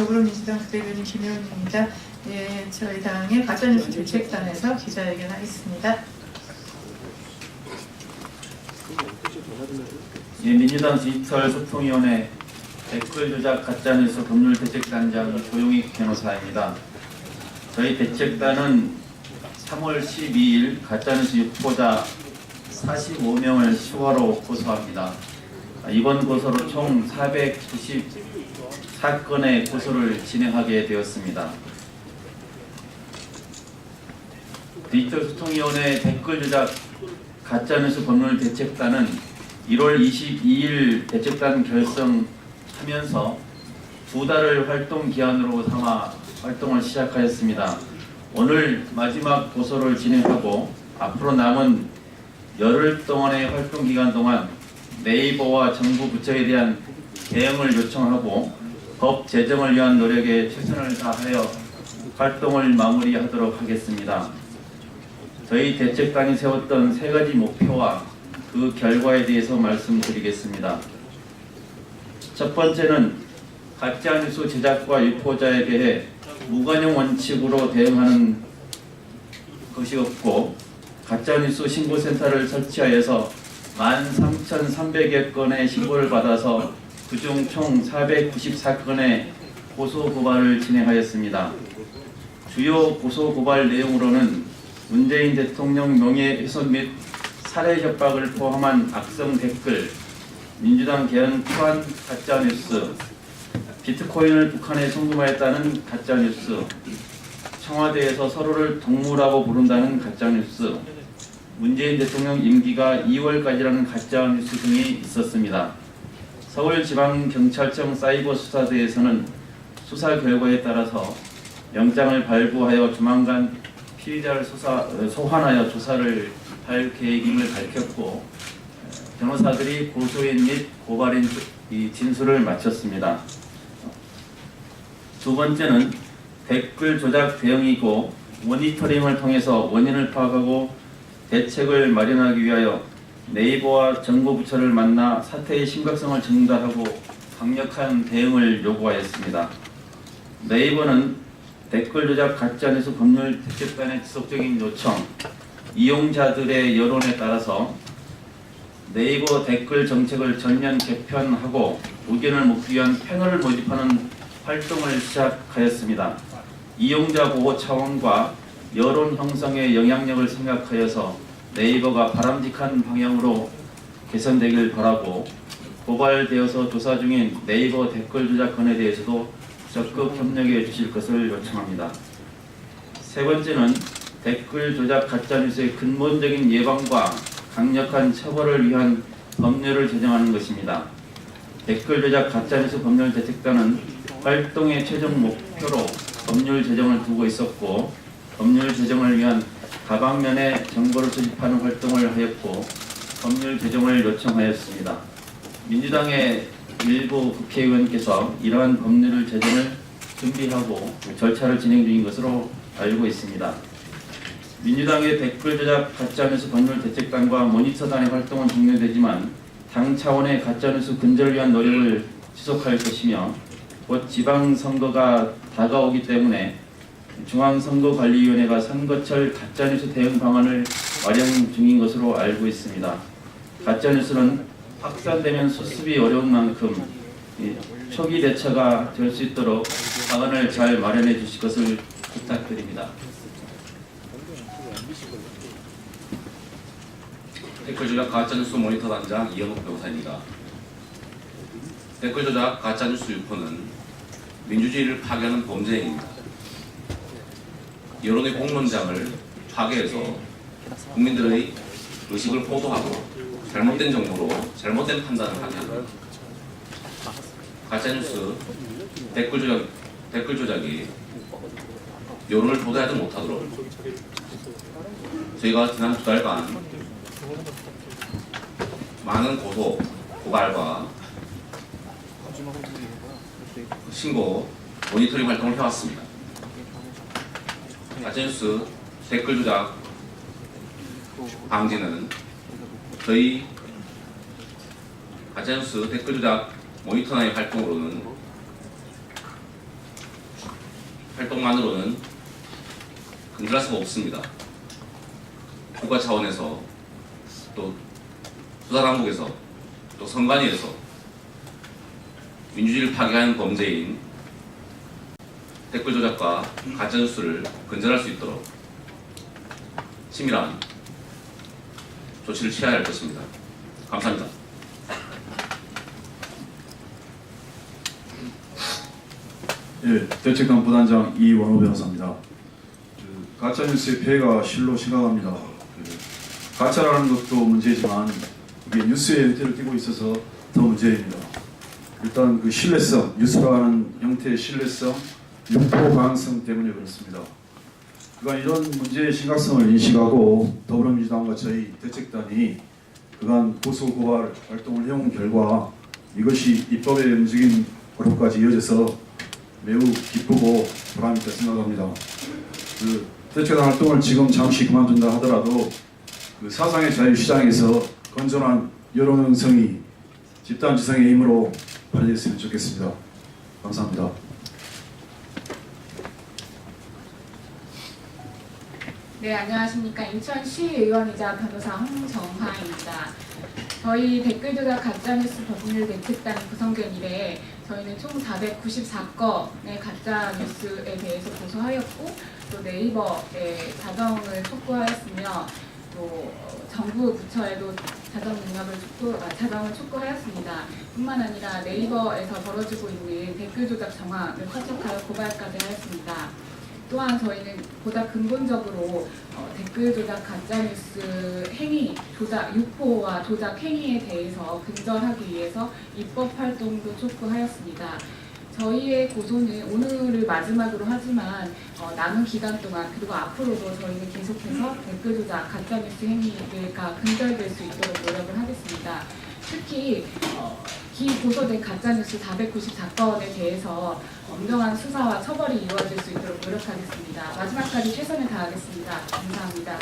더불어민주당 부대변인 김영입니다. 예, 저희 당의 가짜뉴스 대책단에서 기자회견하겠습니다. 예, 민주당 디지털 소통위원회 댓글 조작 가짜뉴스 법률 대책단장 조용익 변호사입니다. 저희 대책단은 3월 12일 가짜뉴스 유포자 45명을 추가로 고소합니다. 아, 이번 고소로 총 494건의 고소를 진행하게 되었습니다. 디지털 소통위원회 댓글 조작 가짜뉴스 법률 대책단은 1월 22일 대책단 결성하면서 두 달을 활동 기한으로 삼아 활동을 시작하였습니다. 오늘 마지막 고소를 진행하고 앞으로 남은 열흘 동안의 활동 기간 동안 네이버와 정부 부처에 대한 대응을 요청하고 법 제정을 위한 노력에 최선을 다하여 활동을 마무리하도록 하겠습니다. 저희 대책단이 세웠던 세 가지 목표와 그 결과에 대해서 말씀드리겠습니다. 첫 번째는 가짜뉴스 제작과 유포자에 대해 무관용 원칙으로 대응하는 것이었고 가짜뉴스 신고센터를 설치하여서 13,300여 건의 신고를 받아서 그중 총 494건의 고소고발을 진행하였습니다. 주요 고소고발 내용으로는 문재인 대통령 명예훼손 및 살해 협박을 포함한 악성 댓글, 민주당 개헌 투한 가짜뉴스, 비트코인을 북한에 송금하였다는 가짜뉴스, 청와대에서 서로를 동무라고 부른다는 가짜뉴스, 문재인 대통령 임기가 2월까지라는 가짜뉴스 등이 있었습니다. 서울지방경찰청 사이버수사대에서는 수사 결과에 따라서 영장을 발부하여 조만간 피의자를 수사, 소환하여 조사를 할 계획임을 밝혔고 변호사들이 고소인 및 고발인 이 진술을 마쳤습니다. 두 번째는 댓글 조작 대응이고 모니터링을 통해서 원인을 파악하고 대책을 마련하기 위하여 네이버와 정부 부처를 만나 사태의 심각성을 전달하고 강력한 대응을 요구하였습니다. 네이버는 댓글 조작 가짜 뉴스 법률 대책단의 지속적인 요청, 이용자들의 여론에 따라서 네이버 댓글 정책을 전면 개편하고 의견을 묻기 위한 패널을 모집하는 활동을 시작하였습니다. 이용자 보호 차원과 여론 형성의 영향력을 생각하여서 네이버가 바람직한 방향으로 개선되길 바라고 고발되어서 조사 중인 네이버 댓글 조작 건에 대해서도 적극 협력해 주실 것을 요청합니다. 세 번째는 댓글 조작 가짜뉴스의 근본적인 예방과 강력한 처벌을 위한 법률을 제정하는 것입니다. 댓글 조작 가짜뉴스 법률 대책단은 활동의 최종 목표로 법률 제정을 두고 있었고 법률 제정을 위한 다방면의 정보를 수집하는 활동을 하였고 법률 제정을 요청하였습니다. 민주당의 일부 국회의원께서 이러한 법률을 제정을 준비하고 절차를 진행 중인 것으로 알고 있습니다. 민주당의 댓글 조작 가짜뉴스 법률 대책단과 모니터단의 활동은 종료되지만 당 차원의 가짜뉴스 근절을 위한 노력을 지속할 것이며 곧 지방선거가 다가오기 때문에 중앙선거관리위원회가 선거철 가짜뉴스 대응 방안을 마련 중인 것으로 알고 있습니다. 가짜뉴스는 확산되면 수습이 어려운 만큼 이 초기 대처가 될 수 있도록 방안을 잘 마련해 주실 것을 부탁드립니다. 댓글 조작 가짜뉴스 모니터 단장 이현욱 변호사입니다. 댓글 조작 가짜뉴스 유포는 민주주의를 파괴하는 범죄 행위입니다. 여론의 공론장을 파괴해서 국민들의 의식을 호도하고 잘못된 정보로 잘못된 판단을 하게 합니다. 가짜뉴스 댓글 조작 댓글 조작이 여론을 도달하지 못하도록 저희가 지난 두 달간 많은 고소, 고발과 신고, 모니터링 활동을 해왔습니다. 가짜뉴스 댓글 조작 방지는 저희 가짜뉴스 댓글 조작 모니터링 활동으로는 활동만으로는 근절할 수가 없습니다. 국가 차원에서 또 수사당국에서 또 선관위에서 민주주의를 파괴하는 범죄인 댓글 조작과 가짜뉴스를 근절할 수 있도록 치밀한 조치를 취해야 할 것입니다. 감사합니다. 예, 대책당 부단장 이원호 변호사입니다. 그 가짜뉴스의 폐해가 실로 심각합니다. 그 가짜라는 것도 문제지만 이게 뉴스의 형태를 띠고 있어서 더 문제입니다. 일단 그 신뢰성, 뉴스라는 형태의 신뢰성, 유포 가능성 때문에 그렇습니다. 그간 이런 문제의 심각성을 인식하고 더불어민주당과 저희 대책단이 그간 고소 고발 활동을 해온 결과 이것이 입법에 움직인 으로까지 이어져서 매우 기쁘고 보람있다 생각합니다. 그 대책단 활동을 지금 잠시 그만둔다 하더라도 그 사상의 자유시장에서 건전한 여론 형성이 집단 지성의 힘으로 발휘됐으면 좋겠습니다. 감사합니다. 네, 안녕하십니까. 인천시의원이자 변호사 홍정화입니다. 저희 댓글 조작 가짜뉴스 법률 대책단 구성된 이래 저희는 총 494건의 가짜뉴스에 대해서 고소하였고 또 네이버에 자정을 촉구하였으며 또 어, 정부 부처에도 자정 능력을 촉구, 아, 자정을 촉구하였습니다. 뿐만 아니라 네이버에서 벌어지고 있는 댓글 조작 정황을 파촉하여 고발까지 하였습니다. 또한 저희는 보다 근본적으로 어, 댓글 조작 가짜뉴스 행위, 조작, 유포와 조작 행위에 대해서 근절하기 위해서 입법 활동도 촉구하였습니다. 저희의 고소는 오늘을 마지막으로 하지만 어, 남은 기간 동안 그리고 앞으로도 저희는 계속해서 댓글 조작 가짜뉴스 행위가 근절될 수 있도록 노력을 하겠습니다. 특히 어, 기고소된 가짜뉴스 494건에 대해서 엄정한 수사와 처벌이 이루어질 수 있도록 노력하겠습니다. 마지막까지 최선을 다하겠습니다. 감사합니다.